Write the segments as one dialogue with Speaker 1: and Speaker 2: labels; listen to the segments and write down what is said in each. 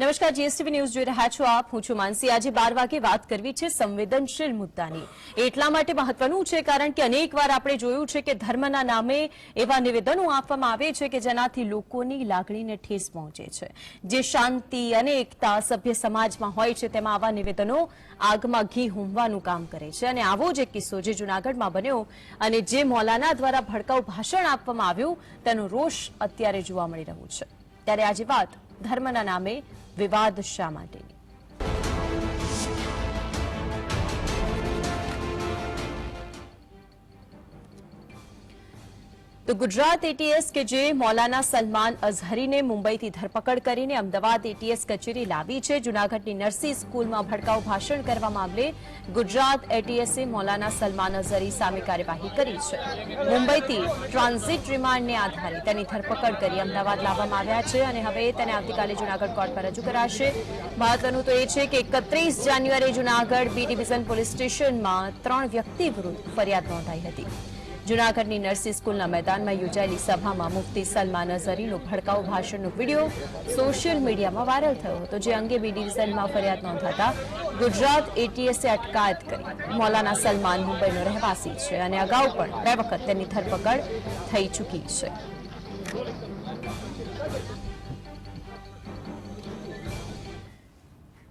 Speaker 1: નમસ્કાર GSTV news જોઈ રહ્યા છો આપ. હું છું માનસી. આજે બાર વાગે વાત કરવી છે સંવેદનશીલ મુદ્દાની. એટલા માટે મહત્વનું છે કારણ કે અનેકવાર આપણે જોયું છે કે ધર્મના નામે એવા નિવેદનો આપવામાં આવે છે કે જેનાથી લોકોની લાગણીને ઠેસ પહોંચે છે. જે શાંતિ અને એકતા સભ્ય સમાજમાં હોય છે, તેમાં આવા નિવેદનો આગમાં ઘી હોમવાનું કામ કરે છે. અને આવો જ એક કિસ્સો જે જૂનાગઢમાં બન્યો અને જે મૌલાના દ્વારા ભડકાઉ ભાષણ આપવામાં આવ્યું, તેનો રોષ અત્યારે જોવા મળી રહ્યો છે. ત્યારે આજે વાત ધર્મના નામે વિવાદ શા માટેની? તો ગુજરાત એટીએસ કે જે મૌલાના સલમાન અઝહરીને મુંબઈથી ધરપકડ કરીને અમદાવાદ એટીએસ કચેરી લાવી છે, જૂનાગઢની નરસી સ્કૂલમાં ભડકાઉ ભાષણ કરવા મામલે ગુજરાત એટીએસે મૌલાના સલમાન અઝહરી સામે કાર્યવાહી કરી છે. મુંબઈથી ટ્રાન્ઝિટ રિમાન્ડને આધારે તેની ધરપકડ કરી અમદાવાદ લાવવામાં આવ્યા છે અને હવે તેને આવતીકાલે જૂનાગઢ પર રજૂ કરાશે. મહત્વનું તો એ છે કે એકત્રીસ જાન્યુઆરી જૂનાગઢ બી ડિવિઝન પોલીસ સ્ટેશનમાં ત્રણ વ્યક્તિ વિરુદ્ધ ફરિયાદ નોંધાઈ હતી. જૂનાગઢની નર્સિંગ સ્કૂલના મેદાનમાં યોજાયેલી સભામાં મુફતી સલમાન અઝહરીનું ભડકાઉ ભાષણનો વીડિયો સોશિયલ મીડિયામાં વાયરલ થયો હતો, જે અંગે બી ડિવિઝનમાં ફરિયાદ નોંધાતા ગુજરાત એટીએસે અટકાયત કરી. મૌલાના સલમાન મુંબઈનો રહેવાસી છે અને અગાઉ પણ બે વખત તેની ધરપકડ થઈ ચૂકી છે.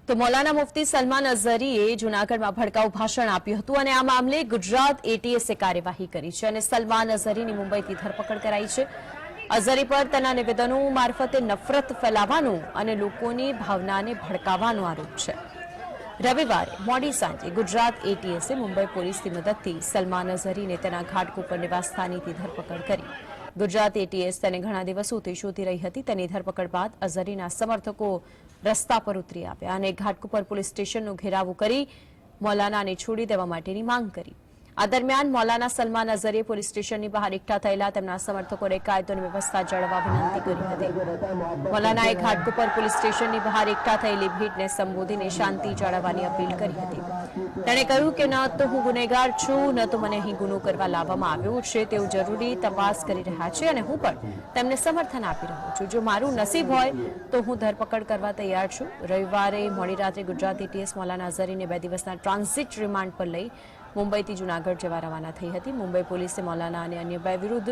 Speaker 1: તો મૌલાના મુફતી સલમાન અઝરીએ જૂનાગઢમાં ભડકાઉ ભાષણ આપ્યું હતું અને આ મામલે ગુજરાત એટીએસે કાર્યવાહી કરી છે અને સલમાન અઝરીની મુંબઈથી ધરપકડ કરાઈ છે. અઝરી પર તેના નિવેદનો મારફતે નફરત ફેલાવવાનો અને લોકોની ભાવનાને ભડકાવવાનો આરોપ છે. રવિવારે, મોડી સાંજે ગુજરાત એટીએસે મુંબઈ પોલીસની મદદથી સલમાન અઝરીને તેના ઘાટકોપર નિવાસસ્થાનીથી ધરપકડ કરી. ગુજરાત એટીએસ તેને ઘણા દિવસોથી શોધી રહી હતી. તેની ધરપકડ બાદ અઝરીના સમર્થકો રસ્તા પર ઉતરી આવ્યા અને ઘાટકોપર પોલીસ સ્ટેશનનો ઘેરાવો કરી મૌલાનાને છોડી દેવા માટેની માંગ કરી. આ દરમિયાન મૌલાના સલમાન અઝરીએ પોલીસ સ્ટેશનની બહાર એકઠા થયેલા તેમના સમર્થકોને કાયદોની વ્યવસ્થા જાળવવા વિનંતી કરી હતી. મૌલાનાએ ઘાટકોપર પોલીસ સ્ટેશનની બહાર એકઠા થયેલી ભીડને સંબોધીને શાંતિ જાળવવાની અપીલ કરી હતી. તેણે કહ્યું કે ન તો હું ગુનેગાર છું, ન તો મને અહીં ગુનો કરવા લાવવામાં આવ્યો છે. તેઓ જરૂરી તપાસ કરી રહ્યા છે અને હું પણ તેમને સમર્થન આપી રહ્યો છું. જો મારું નસીબ હોય તો હું ધરપકડ કરવા તૈયાર છું. રવિવારે મોડી રાત્રે ગુજરાત એટીએસ મૌલાના અઝરીને બે દિવસના ટ્રાન્ઝિટ રિમાન્ડ પર લઈ મુંબઈથી જૂનાગઢ જવા રવાના થઈ હતી. મુંબઈ પોલીસે મૌલાના અને અન્ય બે વિરુદ્ધ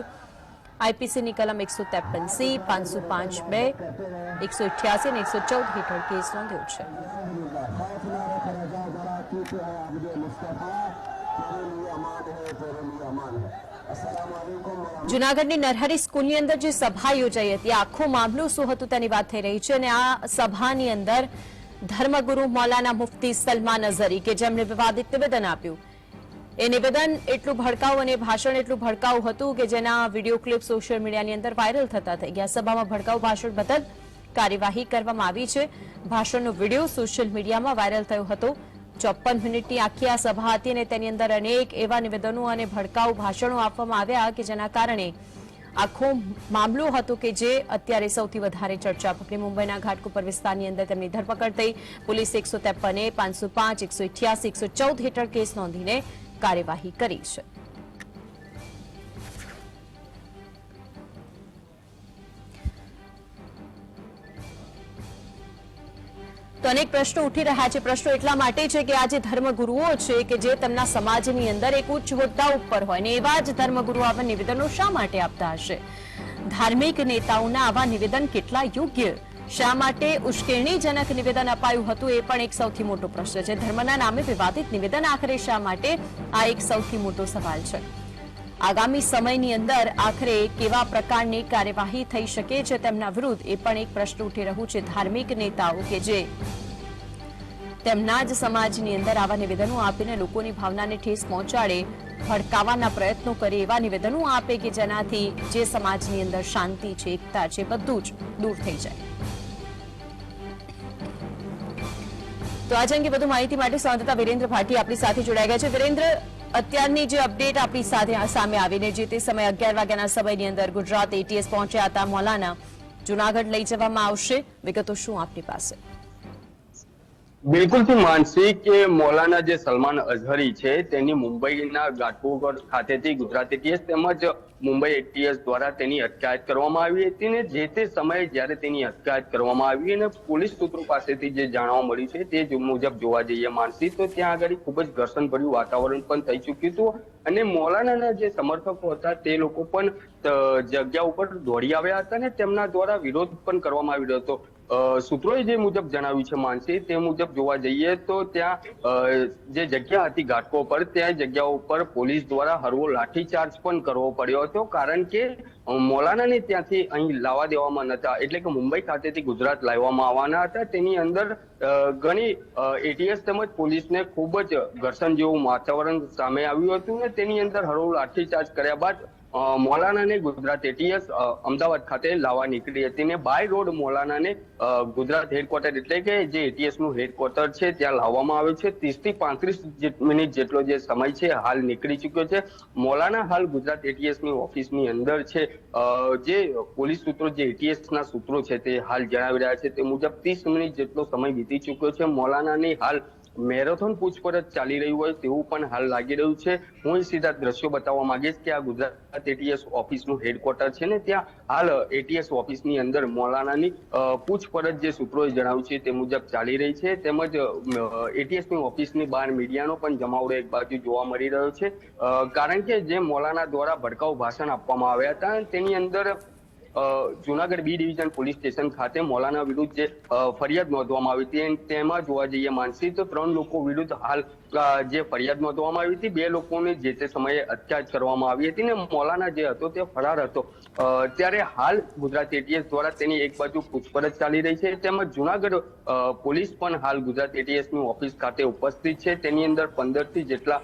Speaker 1: આઈપીસીની કલમ એકસો ત્રેપન સી, પાંચસો પાંચ બે, એકસો અઠ્યાસી અને એકસો ચૌદ હેઠળ કેસ નોંધ્યો છે. જૂનાગઢની નરહરી સ્કૂલની અંદર જે સભા યોજાઈ હતી, આખું મામલું શું હતું તેની વાત થઈ રહી છે અને આ સભાની અંદર ધર્મગુરુ મૌલાના મુફ્તી સલમાન અઝરી કે જેમણે વિવાદિત નિવેદન આપ્યું. એ નિવેદન એટલું ભડકાઉ અને ભાષણ એટલું ભડકાઉ હતું કે જેના વીડિયો ક્લિપ સોશિયલ મીડિયાની અંદર વાયરલ થતા થઈ ગયા. સભામાં ભડકાઉ ભાષણ બદલ કાર્યવાહી કરવામાં આવી છે. ભાષણનો વીડિયો સોશિયલ મીડિયામાં વાયરલ થયો હતો. ચોપન મિનિટની આખી આ સભા હતી અને તેની અંદર અનેક એવા નિવેદનો અને ભડકાઉ ભાષણો આપવામાં આવ્યા કે જેના કારણે આખો મામલો હતો કે જે અત્યારે સૌથી વધારે ચર્ચા પકડી. મુંબઈના ઘાટકોપર વિસ્તારની અંદર તેમની ધરપકડ થઈ. પોલીસે એકસો ત્રેપને પાંચસો પાંચ, એકસો ઇઠ્યાસી એકસો ચૌદ હેઠળ કેસ નોંધીને કાર્યવાહી કરી છે. તો અનેક પ્રશ્નો ઉઠી રહ્યા છે. પ્રશ્નો એટલા માટે છે કે આ જે ધર્મગુરુઓ છે કે જે તેમના સમાજની અંદર એક ઉચ્ચ હોદ્દા ઉપર હોય ને એવા જ ધર્મગુરુ આવા નિવેદનો શા માટે આપતા હશે? ધાર્મિક નેતાઓના આવા નિવેદન કેટલા યોગ્ય? શા માટે ઉશ્કેરણીજનક નિવેદન અપાયું હતું? એ પણ એક સૌથી મોટો પ્રશ્ન છે. ધર્મના નામે વિવાદિત નિવેદન આખરે શા માટે? આ એક સૌથી મોટો સવાલ છે. આગામી સમયની અંદર આખરે કેવા પ્રકારની કાર્યવાહી થઈ શકે છે તેમના વિરુદ્ધ? એ પણ એક પ્રશ્ન ઉઠી રહ્યું છે. ધાર્મિક નેતાઓ કે જે તેમના જ સમાજની અંદર આવા નિવેદનો આપીને લોકોની ભાવનાને ઠેસ પહોંચાડે ભડકાવાના પ્રયત્નો કરે એવા નિવેદનો આપે કે જેનાથી જે સમાજની અંદર શાંતિ છે, એકતા છે, બધું જ દૂર થઈ જાય. તો આજ અંગે વધુ માહિતી માટે સંવાદદાતા વિરેન્દ્ર ભાટી આપણી સાથે જોડાઈ ગયા છે. વિરેન્દ્ર, અત્યારની જે અપડેટ આપણી સાથે સામે આવીને જે તે સમય અગિયાર વાગ્યાના સમયની અંદર ગુજરાત એટીએસ પહોંચ્યા હતા. મોલાના જુનાગઢ લઈ જવામાં આવશે. વિગતો શું આપની પાસે?
Speaker 2: બિલકુલથી માનસી કે મૌલાના જે સલમાન અઝહરી છે, તેની મુંબઈના ઘાટકોપર ખાતેથી ગુજરાત એટીએસ તેમજ મુંબઈ એટીએસ દ્વારા તેની અટકાયત કરવામાં આવી હતી ને જે તે સમયે જ્યારે તેની અટકાયત કરવામાં આવી અને પોલીસ સૂત્રો પાસેથી જે જાણવા મળ્યું છે તે મુજબ જોવા જઈએ માનસી, તો ત્યાં આગળ ખૂબ જ ઘર્ષણભર્યું વાતાવરણ પણ થઈ ચૂક્યું હતું અને મોલાનાના જે સમર્થકો હતા તે લોકો પણ જગ્યા ઉપર દોડી આવ્યા હતા અને તેમના દ્વારા વિરોધ પણ કરવામાં આવી રહ્યો હતો. સૂત્રોએ જે મુજબ જણાવ્યું છે માનસી, તે મુજબ જોવા જઈએ તો ત્યાં જે જગ્યા હતી ઘાટકો પર, ત્યાં જગ્યા ઉપર પોલીસ દ્વારા હળવો લાઠીચાર્જ પણ કરવો પડ્યો હતો. કારણ કે મોલાનાને ત્યાંથી અહીં લાવવા દેવામાં નતા. એટલે કે મુંબઈ ખાતેથી ગુજરાત લાવવામાં આવવાના હતા. તેની અંદર ઘણી એટીએસ તેમજ પોલીસને ખૂબ જ ઘર્ષણ જેવું વાતાવરણ સામે આવ્યું હતું ને તેની અંદર હળવો લાઠીચાર્જ કર્યા બાદ મૌલાનાને ગુજરાત એટીએસ અમદાવાદ ખાતે લાવવા નીકળી હતી ને બાય રોડ મૌલાનાને ગુજરાત હેડક્વાર્ટર એટલે કે જે એટીએસનું હેડક્વાર્ટર છે, ત્યાં લાવવામાં આવ્યું છે. ત્રીસથી પાંત્રીસ મિનિટ જેટલો જે સમય છે, હાલ નીકળી ચુક્યો છે. મોલાના હાલ ગુજરાત એટીએસની ઓફિસની અંદર છે. જે પોલીસ સૂત્રો, જે એટીએસ ના સૂત્રો છે તે હાલ જણાવી રહ્યા છે. તે મુજબ ત્રીસ મિનિટ જેટલો સમય વીતી ચુક્યો છે. મૌલાનાની હાલ મેરેથોન પૂછપરછ ચાલી રહ્યું હોય તેવું પણ હાલ લાગી રહ્યું છે. હું સીધા દ્રશ્યો બતાવવા માંગીશ કે આ ગુજરાત એટીએસ ઓફિસનું હેડક્વાર્ટર છે ને ત્યાં હાલ એટીએસ ઓફિસની અંદર મૌલાનાની પૂછપરછ જે સૂત્રોએ જણાવ્યું છે તે મુજબ ચાલી રહી છે. તેમજ એટીએસની ઓફિસની બહાર મીડિયાનો પણ જમાવડો એક બાજુ જોવા મળી રહ્યો છે. કારણ કે જે મોલાના દ્વારા ભડકાઉ ભાષણ આપવામાં આવ્યા હતા, તેની અંદર Junagadh B division police station ખાતે મૌલાના વિરુદ્ધ જે ફરિયાદ નોંધવામાં આવી હતી તેમાં જોવા જઈએ માનસિક ત્રણ લોકો વિરુદ્ધ હાલ જે ફરિયાદ નોંધવામાં આવી હતી, બે લોકોને જે તે સમયે અટકાયત કરવામાં આવી હતી ને મોલાના જે હતો તે ફરાર હતો. ત્યારે હાલ ગુજરાત એટીએસ દ્વારા તેની એક બાજુ પૂછપરછ ચાલી રહી છે તેમજ જુનાગઢ પોલીસ પણ હાલ ગુજરાત એટીએસની ઓફિસ ખાતે ઉપસ્થિત છે. તેની અંદર પંદરથી જેટલા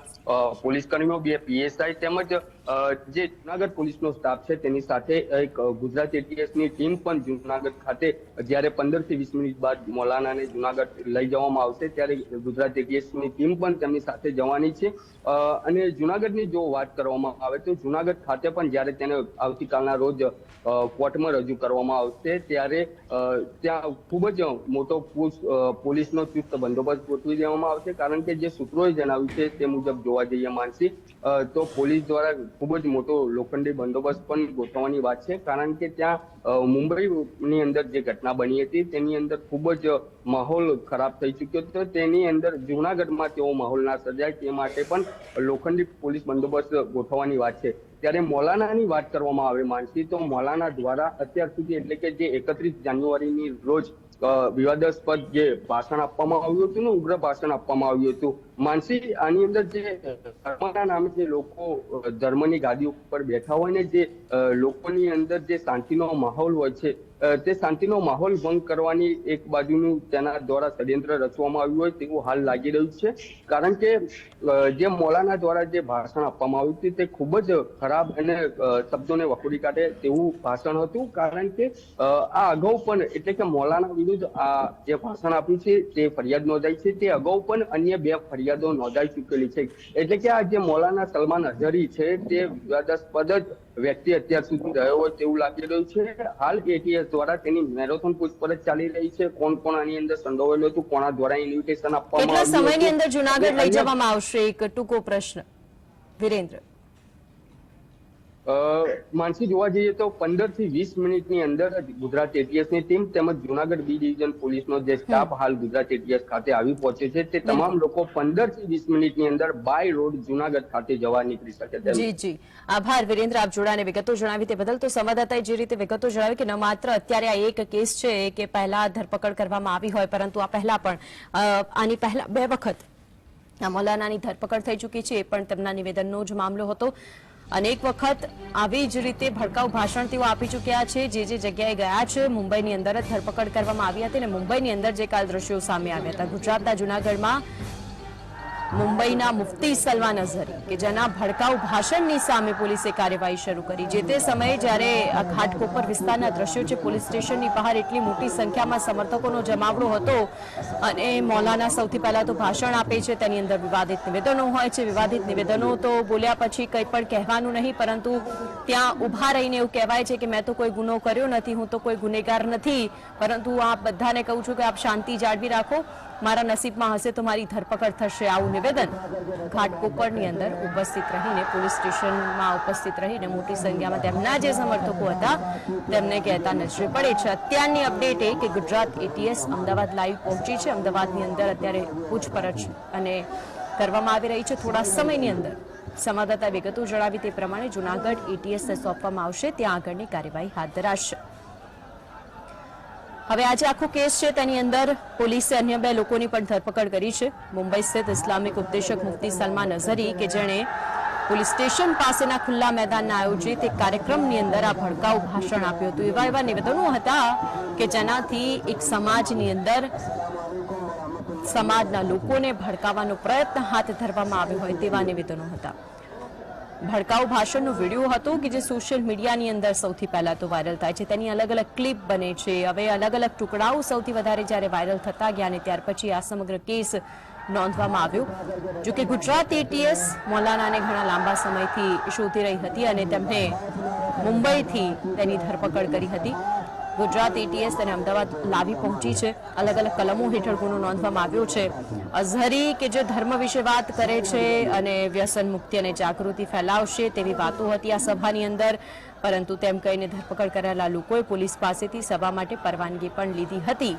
Speaker 2: પોલીસ કર્મીઓ, બે પીએસઆઈ તેમજ જે જુનાગઢ પોલીસનો સ્ટાફ છે તેની સાથે એક ગુજરાત એટીએસની ટીમ પણ જુનાગઢ ખાતે જ્યારે પંદરથી વીસ મિનિટ બાદ મૌલાનાને જુનાગઢ લઈ જવામાં આવશે ત્યારે ગુજરાત એટીએસની ટીમ પણ તેમની સાથે જવાની છે. અને જુનાગઢની જો વાત કરવામાં આવે તો જુનાગઢ ખાતે પણ જ્યારે તેને આવતીકાલના રોજ કોર્ટમાં રજૂ કરવામાં આવશે, ત્યારે ત્યાં ખૂબ જ મોટો પોલીસનો ચુસ્ત બંદોબસ્ત ગોઠવી દેવામાં આવશે. કારણ કે જે સૂત્રોએ જણાવ્યું છે તે મુજબ જોવા જઈએ માનસી તો પોલીસ દ્વારા ખૂબ જ મોટો લોખંડી બંદોબસ્ત પણ ગોઠવવાની વાત છે. કારણ કે ત્યાં મુંબઈની અંદર જે ઘટના બની હતી તેની અંદર ખૂબ જ માહોલ ખરાબ થઈ ચૂક્યો હતો. તેની અંદર જૂનાગઢમાં તેવો માહોલ ના સર્જાય તે માટે પણ લોખંડી પોલીસ બંદોબસ્ત ગોઠવવાની વાત છે. ત્યારે મોલાનાની વાત કરવામાં આવે, માનસી, તો મૌલાના દ્વારા અત્યાર સુધી એટલે કે જે એકત્રીસ જાન્યુઆરીની રોજ વિવાદાસ્પદ જે ભાષણ આપવામાં આવ્યું હતું ને ઉગ્ર ભાષણ આપવામાં આવ્યું હતું માનસી, આની અંદર જે ધર્મના નામે જે લોકો ધર્મની ગાદી ઉપર બેઠા હોય ને જે લોકોની અંદર જે શાંતિનો માહોલ હોય છે તે શાંતિનો માહોલ ભંગ કરવાની એક બાજુનું તેના દ્વારા ષડયંત્ર રચવામાં આવ્યું હોય તેવું હાલ લાગી રહ્યું છે. કારણ કે જે મોલાના દ્વારા જે ભાષણ આપવામાં આવ્યું હતું તે ખૂબ જ ખરાબ અને શબ્દોને વખોડી કાઢે તેવું ભાષણ હતું. કારણ કે આ અગાઉ પણ, એટલે કે મોલાના વિરુદ્ધ આ જે ભાષણ આપ્યું છે તે ફરિયાદ નોંધાઈ છે. તે અગાઉ પણ અન્ય બે ફરિયાદો નોંધાઈ ચૂકેલી છે. એટલે કે આ જે મૌલાના સલમાન અઝહરી છે તે વિવાદાસ્પદ જ વ્યક્તિ અત્યાર સુધી રહ્યો હોય તેવું લાગી રહ્યું છે. હાલ એટીએસ દ્વારા તેની મેરેથોન પૂછપરછ ચાલી રહી છે. કોણ કોણ આની અંદર સંડોવાયેલું હતું કોના દ્વારા ઇન્વિટેશન આપવામાં
Speaker 1: કેટલા સમયની અંદર જુનાગઢ લઈ જવામાં આવશે? એક ટૂંકો પ્રશ્ન. વિરેન્દ્ર.
Speaker 2: માનસી જોવા જઈએ તો પંદરથી વીસ મિનિટની અંદર જ ગુજરાત એટીએસની ટીમ તેમજ જુનાગઢ બી ડિવિઝન પોલીસનો જે સ્ટાફ હાલ ગુજરાત એટીએસ ખાતે આવી પહોંચ્યો છે તે તમામ લોકો પંદરથી વીસ મિનિટની અંદર બાય રોડ જુનાગઢ ખાતે જવા નીકળી શકે છે
Speaker 1: જી જી. આભાર વિરેન્દ્ર આપ જોડાને વિગતો જણાવી. તે બદલ તો સંવાદદાતાએ જે રીતે વિગતો જણાવી કે ન માત્ર અત્યારે આ એક કેસ છે કે પહેલા ધરપકડ કરવામાં આવી હોય પરંતુ આ પહેલા પણ આની પહેલા બે વખત આ મૌલાનાની ધરપકડ થઈ ચૂકી છે એ પણ તેમના નિવેદનનો જ મામલો હતો. અનેક વખત આવી જ રીતે ભડકાઉ ભાષણ તેઓ આપી ચૂક્યા છે. જે જે જગ્યાએ ગયા છે, મુંબઈની અંદર જ ધરપકડ કરવામાં આવી હતી અને મુંબઈની અંદર જે કાલ દ્રશ્યો સામે આવ્યા હતા. ગુજરાતના જુનાગઢમાં મુંબઈના મુફતી સલમાન અઝહરી, કે જેના ભડકાઉ ભાષણની સામે પોલીસે કાર્યવાહી શરૂ કરી. જે તે સમયે જ્યારે ઘાટકોપર વિસ્તારના દ્રશ્યો છે, પોલીસ સ્ટેશનની બહાર એટલી મોટી સંખ્યામાં સમર્થકોનો જમાવડો હતો અને મૌલાના સૌથી પહેલા તો ભાષણ આપે છે, તેની અંદર વિવાદિત નિવેદનો હોય છે. વિવાદિત નિવેદનો તો બોલ્યા પછી કંઈ પણ કહેવાનું નહીં, પરંતુ ત્યાં ઊભા રહીને એવું કહેવાય છે કે મેં તો કોઈ ગુનો કર્યો નથી, હું તો કોઈ ગુનેગાર નથી. પરંતુ આ બધાને કહું છું કે આપ શાંતિ જાળવી રાખો. મારા નસીબમાં હશે તો મારી ધરપકડ થશે, આવું નિવેદન. ઘાટકોપરની અંદર ઉપસ્થિત રહીને, પોલીસ સ્ટેશનમાં ઉપસ્થિત રહીને મોટી સંખ્યામાં તેમના જે સમર્થકો હતા, તેમને કહેતા નજરે પડે છે. અત્યારની અપડેટ એ કે ગુજરાત એટીએસ અમદાવાદ લાઈવ પહોંચી છે. અમદાવાદની અંદર અત્યારે પૂછપરછ અને કરવામાં આવી રહી છે. થોડા સમયની અંદર સંવાદદાતા વિગતો જણાવી તે પ્રમાણે જુનાગઢ એટીએસને સોંપવામાં આવશે. ત્યાં આગળની કાર્યવાહી હાથ ધરાશે. હવે આજે આખો કેસ છે, તેની અંદર પોલીસે અન્ય બે લોકોની પણ ધરપકડ કરી છે. મુંબઈ સ્થિત ઇસ્લામિક ઉપદેશક મુફ્તી સલમાન અઝહરી કે જેણે પોલીસ સ્ટેશન પાસેના ખુલ્લા મેદાનના આયોજિત એક કાર્યક્રમની અંદર આ ભડકાઉ ભાષણ આપ્યું હતું. એવા એવા નિવેદનો હતા કે જેનાથી એક સમાજની અંદર, સમાજના લોકોને ભડકાવવાનો પ્રયત્ન હાથ ધરવામાં આવ્યો હોય તેવા નિવેદનો હતા. ભડકાઉ ભાષણનો વીડિયો હતો કે જે સોશિયલ મીડિયાની અંદર સૌથી પહેલાં તો વાયરલ થાય છે. તેની અલગ અલગ ક્લિપ બને છે. હવે અલગ અલગ ટુકડાઓ સૌથી વધારે જ્યારે વાયરલ થતા ગયા અને ત્યાર પછી આ સમગ્ર કેસ નોંધવામાં આવ્યો. જો કે ગુજરાત એટીએસ મૌલાનાને ઘણા લાંબા સમયથી શોધી રહી હતી અને તેમને મુંબઈથી તેની ધરપકડ કરી હતી. ગુજરાત એટીએસ તેને અમદાવાદ લાવી પહોંચી છે. અલગ અલગ કલમો હેઠળ ગુનો નોંધવામાં આવ્યો છે. અઝહરી કે જે ધર્મ વિશે વાત કરે છે અને વ્યસન મુક્તિ અને જાગૃતિ ફેલાવશે તેવી વાતો હતી આ સભાની અંદર. પરંતુ તેમ કહીને ધરપકડ કરેલા લોકોએ પોલીસ પાસેથી સભા માટે પરવાનગી પણ લીધી હતી.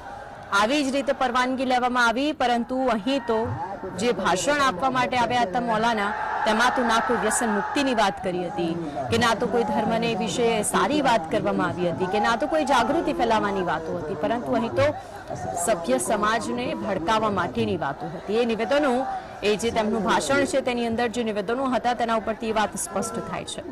Speaker 1: આવી જ રીતે પરવાનગી લેવામાં આવી, પરંતુ અહીં તો જે ભાષણ આપવા માટે આવ્યા હતા મૌલાના તેમાં તો ના કોઈ વ્યસન મુક્તિની વાત કરી હતી, કે ના તો કોઈ ધર્મને વિશે સારી વાત કરવામાં આવી હતી, કે ના તો કોઈ જાગૃતિ ફેલાવવાની વાતો હતી, પરંતુ અહીં તો સભ્ય સમાજને ભડકાવવા માટેની વાતો હતી. એ નિવેદનો, એ જે તેમનું ભાષણ છે તેની અંદર જે નિવેદનો હતા તેના ઉપરથી એ વાત સ્પષ્ટ થાય છે.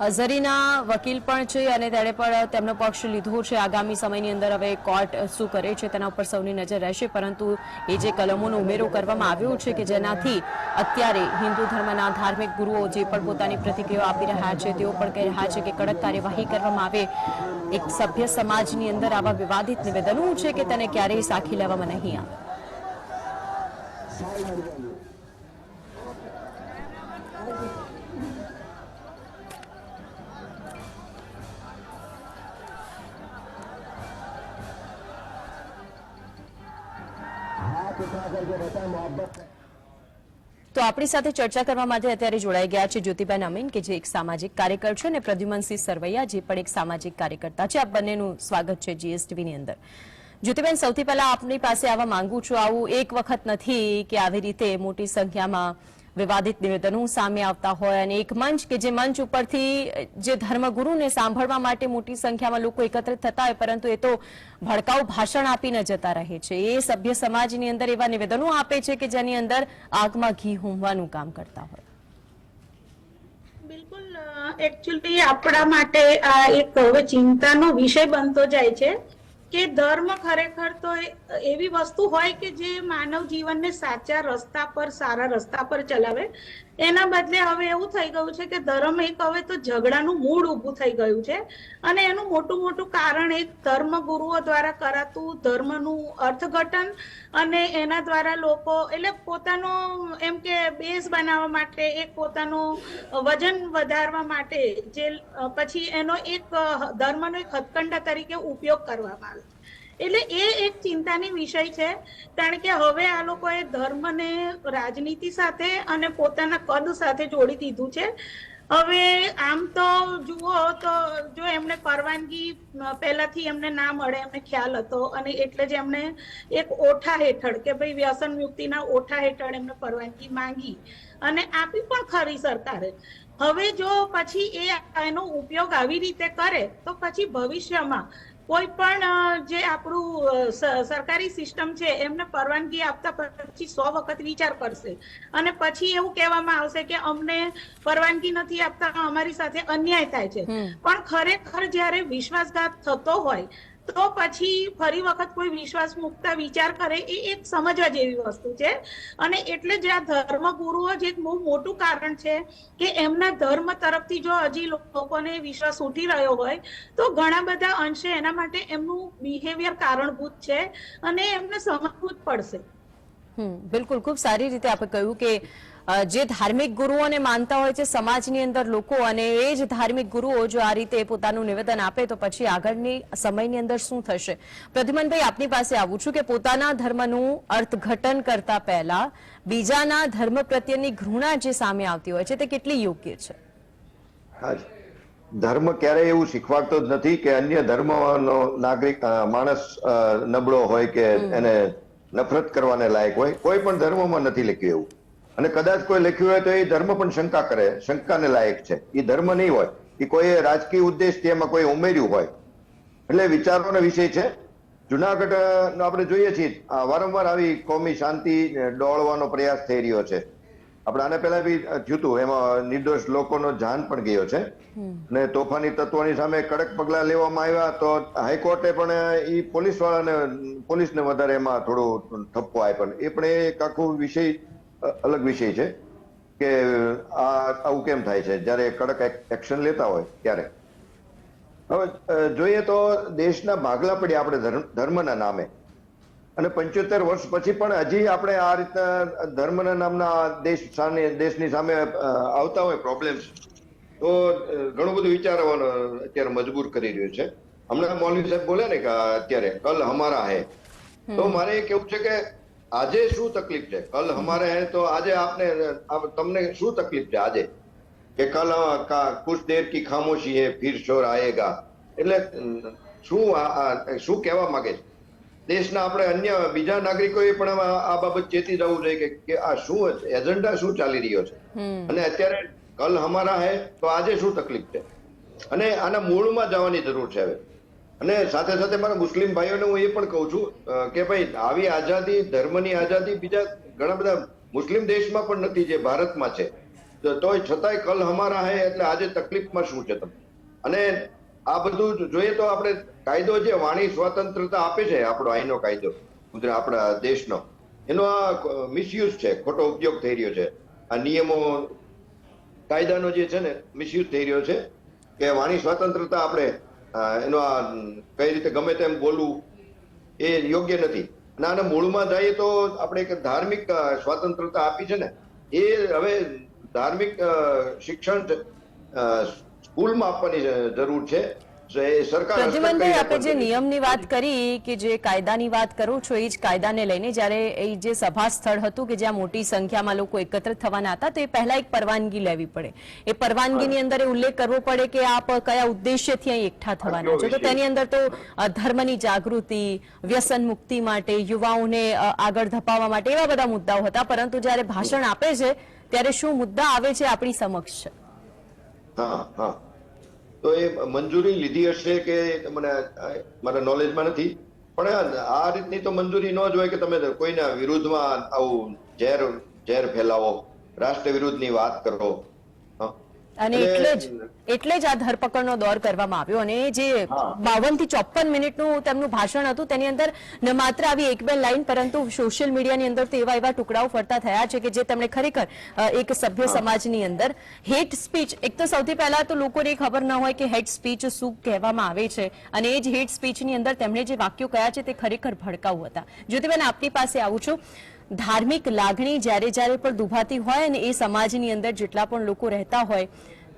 Speaker 1: અઝહરીના વકીલ પણ છે અને તેણે પણ તેમનો પક્ષ લીધો છે. આગામી સમયની અંદર હવે કોર્ટ શું કરે છે તેના ઉપર સૌની નજર રહેશે. પરંતુ એ જે કલમોનો ઉમેરો કરવામાં આવ્યો છે કે જેનાથી અત્યારે હિન્દુ ધર્મના ધાર્મિક ગુરુઓ જે પણ પોતાની પ્રતિક્રિયાઓ આપી રહ્યા છે, તેઓ પણ કહી રહ્યા છે કે કડક કાર્યવાહી કરવામાં આવે. એક સભ્ય સમાજની અંદર આવા વિવાદિત નિવેદનો છે કે તેને ક્યારેય સાખી લેવામાં નહીં આવે? આપણી સાથે ચર્ચા કરવા માટે અત્યારે જોડાઈ ગયા છે જ્યોતિબેન અમીન, કે જે એક સામાજિક કાર્યકર છે અને પ્રદ્યુમનસિંહ સરવૈયા, જે પણ એક સામાજિક કાર્યકર્તા છે. આ બંનેનું સ્વાગત છે જીએસટીવીની અંદર. જ્યોતિબેન, સૌથી પહેલા આપની પાસે આવવા માંગુ છું. આવું એક વખત નથી કે આવી રીતે મોટી સંખ્યામાં વિવાદિત નિવેદનો સામે આવતા હોય અને એક મંચ કે જે મંચ ઉપરથી જે ધર્મગુરુને સાંભળવા માટે મોટી સંખ્યામાં લોકો એકત્રિત થતા હોય, પરંતુ એ તો ભડકાઉ ભાષણ આપીને જતા રહે છે. એ સભ્ય સમાજની અંદર એવા નિવેદનો આપે છે કે જેની અંદર આગમાં ઘી હોમવાનું કામ કરતા હોય.
Speaker 3: બિલકુલ એકચ્યુઅલી આપણા માટે આ એક હવે ચિંતાનો વિષય બનતો જાય છે. કે ધર્મ ખરેખર તો એવી વસ્તુ હોય કે જે માનવ જીવનને સાચા રસ્તા પર, સારા રસ્તા પર ચલાવે. એના બદલે હવે એવું થઈ ગયું છે કે ધર્મ એક હવે તો ઝઘડાનું મૂળ ઊભું થઈ ગયું છે. અને એનું મોટું મોટું કારણ એક ધર્મ ગુરુઓ દ્વારા કરાતું ધર્મનું અર્થઘટન અને એના દ્વારા લોકો એટલે પોતાનો એમ કે બેઝ બનાવવા માટે એક પોતાનું વજન વધારવા માટે જે પછી એનો એક ધર્મનો એક હથકંડા તરીકે ઉપયોગ કરવામાં આવે. એટલે એ એક ચિંતાની વિષય છે. કારણ કે હવે આ લોકોએ ધર્મને રાજનીતિ સાથે અને પોતાના કદ સાથે જોડી દીધું છે. હવે આમ તો જુઓ તો જો એમને પરવાનગી પહેલાથી એમને ના મળે, એમને ખ્યાલ હતો અને એટલે જ એમને એક ઓઠા હેઠળ કે ભાઈ વ્યસન મુક્તિના ઓઠા હેઠળ એમને પરવાનગી માંગી અને આપી પણ ખરી સરકારે. હવે જો પછી એ એનો ઉપયોગ આવી રીતે કરે તો પછી ભવિષ્યમાં કોઈ પણ જે આપણું સરકારી સિસ્ટમ છે એમને પરવાનગી આપતા પછી સો વખત વિચાર કરશે. અને પછી એવું કહેવામાં આવશે કે અમને પરવાનગી નથી આપતા અમારી સાથે અન્યાય થાય છે. પણ ખરેખર જ્યારે વિશ્વાસઘાત થતો હોય તો પછી ફરી વખત કોઈ વિશ્વાસ મુકતા વિચાર કરે એ એક સમજવા જેવી વસ્તુ છે. અને એટલે જ આ ધર્મગુરુઓ જે એક બહુ મોટું કારણ છે કે એમના ધર્મ તરફથી જો હજી લોકોને વિશ્વાસ ઉઠી રહ્યો હોય, તો ઘણા બધા અંશે એના માટે એમનું બિહેવિયર કારણભૂત છે અને એમને સમજવું જ પડશે.
Speaker 1: બિલકુલ. ખૂબ સારી રીતે આપણે કહ્યું કે જે ધાર્મિક ગુરુઓને માનતા હોય છે સમાજની અંદર લોકો અને એ જ ધાર્મિક ગુરુઓ જો આ રીતે પોતાનું નિવેદન આપે તો પછી આગળની સમયની અંદર શું થશે? પ્રદ્યુમનભાઈ આપની પાસે આવું છું કે પોતાના ધર્મનું અર્થઘટન કરતા પહેલા બીજાના ધર્મ પ્રત્યેની ઘૃણા જે સામે આવતી હોય છે તે કેટલી યોગ્ય છે?
Speaker 4: ધર્મ ક્યારેય એવું શીખવાડતો જ નથી કે અન્ય ધર્મનો નાગરિક માણસ નબળો હોય કે એને નફરત કરવાને લાયક હોય. કોઈ પણ ધર્મમાં નથી લખ્યું એવું. અને કદાચ કોઈ લખ્યું હોય તો એ ધર્મ પણ શંકા કરે શંકાને લાયક છે. એ ધર્મ નહીં હોય એ કોઈ રાજકીય ઉદ્દેશથી એમાં કોઈ ઉમેર્યું હોય. એટલે વિચારવાનો વિષય છે. જુનાગઢ આપણે જોઈએ છીએ વારંવાર આવી કોમી શાંતિ ડોળવાનો પ્રયાસ થઈ રહ્યો છે. આપણે આને પહેલા બી થયું હતું એમાં નિર્દોષ લોકોનો જાન પણ ગયો છે. અને તોફાની તત્વોની સામે કડક પગલા લેવામાં આવ્યા તો હાઈકોર્ટે પણ એ પોલીસ વાળાને પોલીસને વધારે એમાં થોડું ઠપકો આપ્યો. એ પણ એક આખો વિષય અલગ વિષય છે કે આ આવું કેમ થાય છે? જ્યારે કડક એક્શન લેતા હોય ત્યારે. હવે જોઈએ તો દેશના ભાગલા પડ્યા આપણે ધર્મના નામે. અને પંચોતેર વર્ષ પછી પણ હજી આપણે આ રીતના ધર્મના નામના દેશ સામે દેશની સામે આવતા હોય પ્રોબ્લેમ્સ તો ઘણું બધું વિચારવાનું અત્યારે મજબૂર કરી રહ્યું છે. હમણાં મૌલવી સાહેબ બોલે ને કે અત્યારે કલ હમારા હે. તો મારે એ કેવું છે કે આજે શું તકલીફ છે? કલ હમારે હે તો આજે આપને તમને શું તકલીફ છે આજે? કે કલ કુછ દેર કી ખામોશી હે ફિર શોર આયેગા. એટલે શું શું કહેવા માંગે છે? દેશના આપણે અન્ય બીજા નાગરિકોએ પણ આ બાબત ચેતી જવું જોઈએ કે કે આ શું એજન્ડા શું ચાલી રહ્યો છે? અને અત્યારે કલ હમારા હે તો આજે શું તકલીફ છે? અને આના મૂળમાં જવાની જરૂર છે હવે. અને સાથે સાથે મારા મુસ્લિમ ભાઈઓને હું એ પણ કહું છું કે ભાઈ આવી આઝાદી, ધર્મની આઝાદી બીજા ઘણા બધા મુસ્લિમ દેશમાં પણ નથી, જે ભારતમાં છે. તોય છતાંય કલ હમારા હે એટલે આજે તકલીફમાં શું છે તમે અને આ બધું જોઈએ તો આપણે કાયદો જે વાણી સ્વતંત્રતા આપે છે, આપણો અહીંનો કાયદો ગુજરાત આપણા દેશનો, એનો આ મિસયુઝ છે, ખોટો ઉપયોગ થઈ રહ્યો છે. આ નિયમો, કાયદાનો જે છે ને મિસયુઝ થઈ રહ્યો છે, કે વાણી સ્વતંત્રતા આપણે એનો કઈ રીતે ગમે તેમ બોલવું એ યોગ્ય નથી. અને આના મૂળમાં જઈએ તો આપણે એક ધાર્મિક સ્વતંત્રતા આપી છે ને, એ હવે ધાર્મિક શિક્ષણ સ્કૂલમાં આપવાની જરૂર છે.
Speaker 1: પ્રદ્યુમનભાઈ આપણે જે નિયમની વાત કરી કે જે કાયદાની વાત કરો છો એ જ કાયદાને લઈને જ્યારે એ જે સભા સ્થળ હતું કે જ્યાં મોટી સંખ્યામાં લોકો એકત્રિત થવાના હતા તો એ પહેલા એક પરવાનગી લેવી પડે. એ પરવાનગીની અંદર એ ઉલ્લેખ કરવો પડે કે આપ કયા ઉદ્દેશ્યથી અહીં એકઠા થવાના છો. તો તેની અંદર તો ધર્મની જાગૃતિ વ્યસન મુક્તિ માટે યુવાઓને આગળ ધપાવવા માટે એવા બધા મુદ્દાઓ હતા. પરંતુ જ્યારે ભાષણ આપે છે ત્યારે શું મુદ્દા આવે છે આપણી સમક્ષ છે?
Speaker 4: હા હા. તો એ મંજૂરી લીધી હશે કે મને મારા નોલેજમાં નથી પણ આ રીતની તો મંજૂરી ન જ હોય કે તમે કોઈના વિરુદ્ધમાં આવું ઝેર ઝેર ફેલાવો, રાષ્ટ્ર વિરુદ્ધની વાત કરો.
Speaker 1: અને એટલે જ એટલે જ આ ધરપકડનો દોર કરવામાં આવ્યો અને જે બાવનથી ચોપન મિનિટનું તેમનું ભાષણ હતું તેની અંદર ન માત્ર આવી એક બે લાઈન પરંતુ સોશિયલ મીડિયાની અંદર તો એવા એવા ટુકડાઓ ફરતા થયા છે કે જે તેમણે ખરેખર એક સભ્ય સમાજની અંદર હેટ સ્પીચ એક તો સૌથી પહેલા તો લોકોને ખબર ન હોય કે હેટ સ્પીચ શું કહેવામાં આવે છે અને એ જ હેટ સ્પીચની અંદર તેમણે જે વાક્યો કયા છે તે ખરેખર ભડકાઉ હતા. જ્યોતિબેન આપની પાસે આવું છું. ધાર્મિક લાગણી જ્યારે જ્યારે પણ દુભાતી હોય અને એ સમાજની અંદર જેટલા પણ લોકો રહેતા હોય,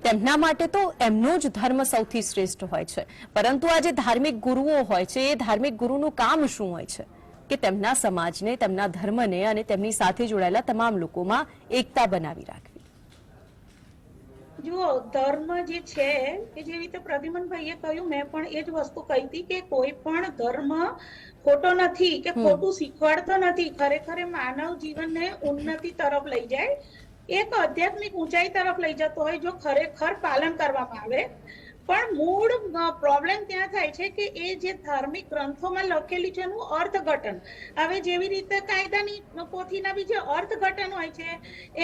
Speaker 1: તેમના માટે તો એમનો જ ધર્મ સૌથી શ્રેષ્ઠ હોય છે. પરંતુ આ જે ધાર્મિક ગુરુઓ હોય છે, એ ધાર્મિક ગુરુનું કામ શું હોય છે? કે તેમના સમાજને, તેમના ધર્મને અને તેમની સાથે જોડાયેલા તમામ લોકોમાં એકતા બનાવી રાખવી
Speaker 3: જુઓ ધર્મ જે છે કે જે રીતે પ્રદ્યુમનભાઈએ કહ્યું મેં પણ એ જ વસ્તુ કહી હતી કે કોઈ પણ ધર્મ ખોટો નથી કે ખોટું શીખવાડતો નથી ખરેખર માનવ જીવનને ઉન્નતિ તરફ લઈ જાય. એક આધ્યાત્મિક ઊંચાઈ તરફ લઈ જતો હોય જો ખરેખર પાલન કરવામાં આવે પણ મૂળ પ્રોબ્લેમ ત્યાં થાય છે કે એ જે ધાર્મિક ગ્રંથોમાં લખેલી છે એનું અર્થઘટન. હવે જેવી રીતે કાયદાની પોથીના બી જે અર્થઘટન હોય છે,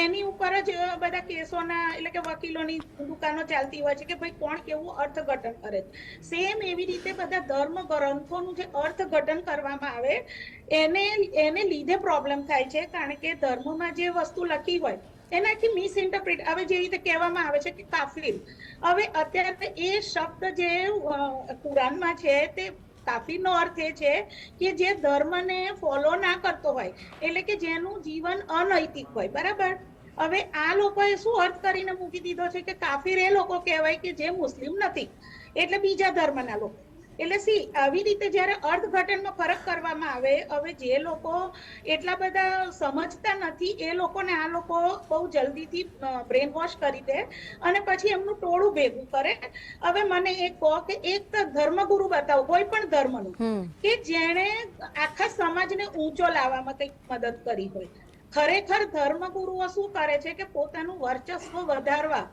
Speaker 3: એની ઉપર જ બધા કેસોના એટલે કે વકીલોની દુકાનો ચાલતી હોય છે કે ભાઈ કોણ કેવું અર્થઘટન કરે સેમ એવી રીતે બધા ધર્મ ગ્રંથોનું જે અર્થઘટન કરવામાં આવે, એને એને લીધે પ્રોબ્લેમ થાય છે. કારણ કે ધર્મમાં જે વસ્તુ લખી હોય એનાથી મિસઇન્ટરપ્રિટ હવે જે રીતે કહેવામાં આવે છે કે કાફિર હવે અત્યારે એ શબ્દ જે કુરાનમાં છે તે કાફીનો અર્થ એ છે કે જે ધર્મને ફોલો ના કરતો હોય, એટલે કે જેનું જીવન અનૈતિક હોય, બરાબર? હવે આ લોકોએ શું અર્થ કરીને મૂકી દીધો છે કે કાફીર એ લોકો કહેવાય કે જે મુસ્લિમ નથી, એટલે બીજા ધર્મના લોકો. એટલે સી આવી રીતે જ્યારે અર્થઘટનનો ફરક કરવામાં આવે હવે જે લોકો એટલા બધા સમજતા નથી એ લોકોને આ લોકો બહુ જલ્દીથી બ્રેન વોશ કરી દે અને પછી એમનું ટોળું ભેગું કરે. હવે મને એક કહો કે એક તો ધર્મગુરુ બતાવો કોઈ પણ ધર્મનું કે જેણે આખા સમાજને ઊંચો લાવવામાં કંઈક મદદ કરી હોય. ખરેખર ધર્મગુરુઓ શું કરે છે કે પોતાનું વર્ચસ્વ વધારવા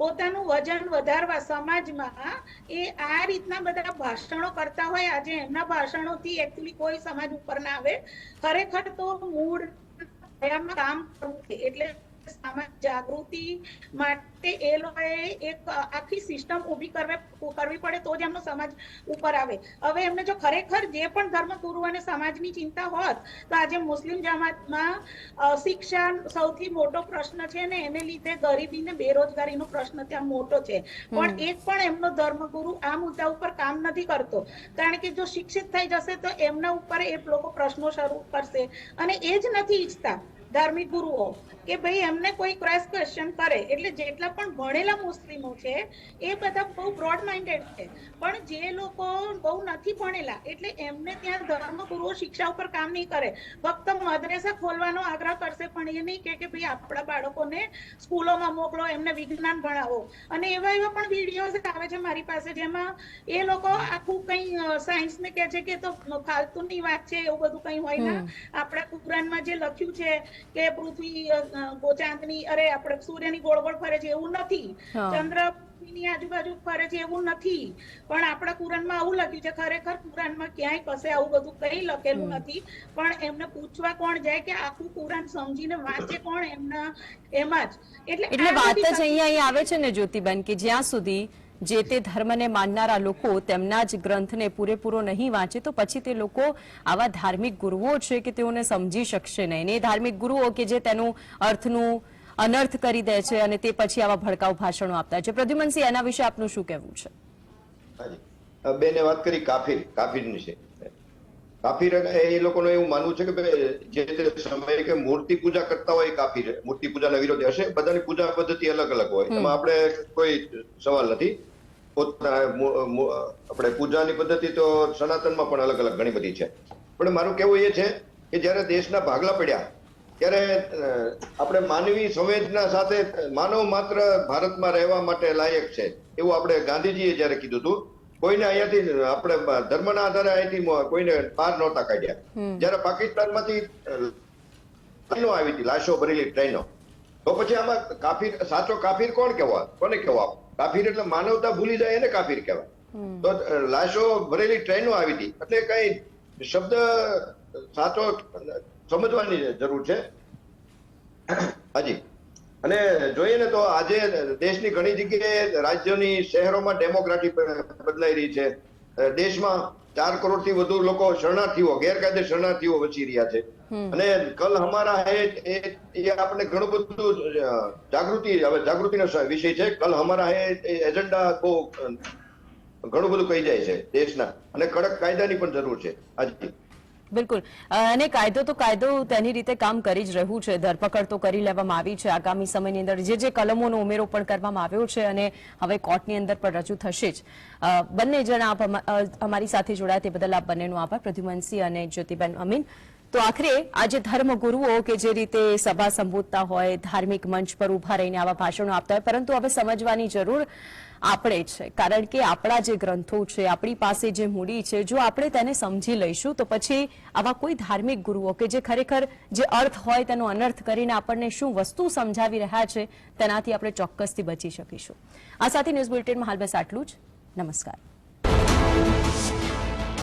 Speaker 3: પોતાનું વજન વધારવા સમાજમાં એ આ રીતના બધા ભાષણો કરતા હોય. આજે એમના ભાષણોથી એકચુઅલી કોઈ સમાજ ઉપર ના આવે. ખરેખર તો મૂળ કામ કરવું એટલે જાગૃતિ માટે એ લોકોએ એક આખી સિસ્ટમ ઊભી કરવી કરવી પડે તો જ એમનો સમાજ ઉપર આવે. હવે એમને જો ખરેખર જે પણ ધર્મગુરુ અને સમાજની ચિંતા હોત તો આજે મુસ્લિમ જમાતમાં અ, શિક્ષા સૌથી મોટો પ્રશ્ન છે ને એને લીધે ગરીબી ને બેરોજગારીનો પ્રશ્ન ત્યાં મોટો છે. પણ એક પણ એમનો ધર્મગુરુ આ મુદ્દા ઉપર કામ નથી કરતો. કારણ કે જો શિક્ષિત થઈ જશે તો એમના ઉપર એ લોકો પ્રશ્નો શરૂ કરશે. અને એ જ નથી ઈચ્છતા ધાર્મિક ગુરુઓ. કે ભાઈ એમને કોઈ ક્રોસ ક્વેશ્ચન કરે એટલે જેટલા પણ ભણેલા મુસ્લિમો છે એ બધા બહુ બ્રોડ માઇન્ડેડ છે. પણ જે લોકો બહુ નથી ભણેલા એટલે એમને ત્યાં ધર્મગુરુઓ શિક્ષા ઉપર કામ નહીં કરે. ફક્ત મદ્રેસા ખોલવાનો આગ્રહ કરશે પણ એ નહીં કે ભાઈ આપણા બાળકોને સ્કૂલોમાં મોકલો એમને વિજ્ઞાન ભણાવો. અને એવા એવા પણ વિડીયોઝ આવે છે મારી પાસે જેમાં એ લોકો આખું કંઈ સાયન્સ ને કહે છે કે તો ફાલતુની વાત છે એવું બધું કંઈ હોય ના. આપણા કુરાનમાં જે લખ્યું છે કે પૃથ્વી અ, અરે આપણે સૂર્યની ગોળ ગોળ ફરે છે એવું નથી. ચંદ્રની આજુબાજુ ફરે છે એવું નથી. પણ આપણા કુરાનમાં આવું લખ્યું છે ખરેખર કુરાનમાં ક્યાંય કશે આવું બધું કઈ લખેલું નથી. પણ એમને પૂછવા કોણ જાય કે આખું કુરાન સમજીને વાંચે કોણ એમના એમાં જ. એટલે
Speaker 1: એટલે વાત જ અહીંયા આવે છે ને જ્યોતિબેન કે જ્યાં સુધી જે તે ધર્મને માનનારા લોકો તેમના જ ગ્રંથને પૂરેપૂરો નહીં વાંચે તો પછી તે લોકો આવા ધાર્મિક ગુરુઓ છે કે તેઓને સમજી શકશે નહીં. એ ધાર્મિક ગુરુઓ કે જે તેનું અર્થનું અનર્થ કરી દે છે અને તે પછી આવા ભડકાઉ ભાષણો આપતા છે. પ્રદ્યુમનસિંહ એના વિશે આપનું શું કહેવું છે?
Speaker 4: બેને વાત કરી કાફીર કાફીરની છે કાફીર એ લોકોનું એવું માનવું છે કે જે તે સમયે કે મૂર્તિ પૂજા કરતા હોય કાફીર. મૂર્તિ પૂજાના વિરોધી હશે. બધાની પૂજા પદ્ધતિ અલગ અલગ હોય. એમાં આપણે કોઈ સવાલ નથી. પોતાના આપણે પૂજાની પદ્ધતિ તો સનાતનમાં પણ અલગ અલગ ઘણી બધી છે. પણ મારું કહેવું એ છે કે જ્યારે દેશના ભાગલા પડ્યા ત્યારે આપણે માનવી સંવેદના સાથે માનવ માત્ર ભારતમાં રહેવા માટે લાયક છે. એવું આપણે ગાંધીજીએ જ્યારે કીધું હતું કોઈને અહીંયાથી આપણે ધર્મના આધારે અહીંથી કોઈને બહાર નહોતા કાઢ્યા. જ્યારે પાકિસ્તાનમાંથી ટ્રેનો આવી હતી લાશો ભરેલી ટ્રેનો. તો પછી આમાં કાફીર સાચો કાફીર કોણ કહેવા? કોને કહેવા કાફીર એટલે માનવતા ભૂલી જાય એને કાફીર કહેવાય. તો લાશો ભરેલી ટ્રેનો આવી હતી. એટલે કઈ શબ્દ સાચો સમજવાની જરૂર છે? હાજી. અને જોઈએ ને તો આજે દેશની ઘણી જગ્યાએ રાજ્યોની શહેરોમાં ડેમોક્રેટી બદલાઈ રહી છે. દેશમાં ચાર કરોડથી વધુ લોકો શરણાર્થીઓ ગેરકાયદે શરણાર્થીઓ વસી રહ્યા છે. અને કલ હમારા હે એ આપણે ઘણું બધું જાગૃતિ હવે જાગૃતિનો વિષય છે. કલ હમારા હે એજન્ડા બહુ ઘણું બધું કહી જાય છે દેશના. અને કડક કાયદાની પણ જરૂર છે. આજે
Speaker 1: બિલકુલ. અને કાયદો તો કાયદો તેની રીતે કામ કરી જ રહ્યું છે. ધરપકડ તો કરી લેવામાં આવી છે. આગામી સમયની અંદર જે જે કલમોનો ઉમેરો પણ કરવામાં આવ્યો છે અને હવે કોર્ટની અંદર પણ રજૂ થશે જ. બંને જણા આપ અમારી સાથે જોડાયા તે બદલ આપ બંનેનો આભાર. પ્રદ્યુમનસિંહ અને જ્યોતિબેન અમીન. તો આખરે આજે ધર્મગુરુઓ કે જે રીતે સભા સંબોધતા હોય, ધાર્મિક મંચ પર ઊભા રહીને આવા ભાષણો આપતા હોય, પરંતુ હવે સમજવાની જરૂર આપણે છે. કારણ કે આપણા જે ગ્રંથો છે, આપણી પાસે જે મૂડી છે, જો આપણે તેને સમજી લઈશું, તો પછી આવા કોઈ ધાર્મિક ગુરુઓ કે જે ખરેખર જે અર્થ હોય તેનો અનર્થ કરીને આપણને શું વસ્તુ સમજાવી રહ્યા છે, તેનાથી આપણે ચોક્કસથી બચી શકીશું. આ સાથે ન્યૂઝ બુલેટિનમાં હાલ બસ આટલું જ. નમસ્કાર.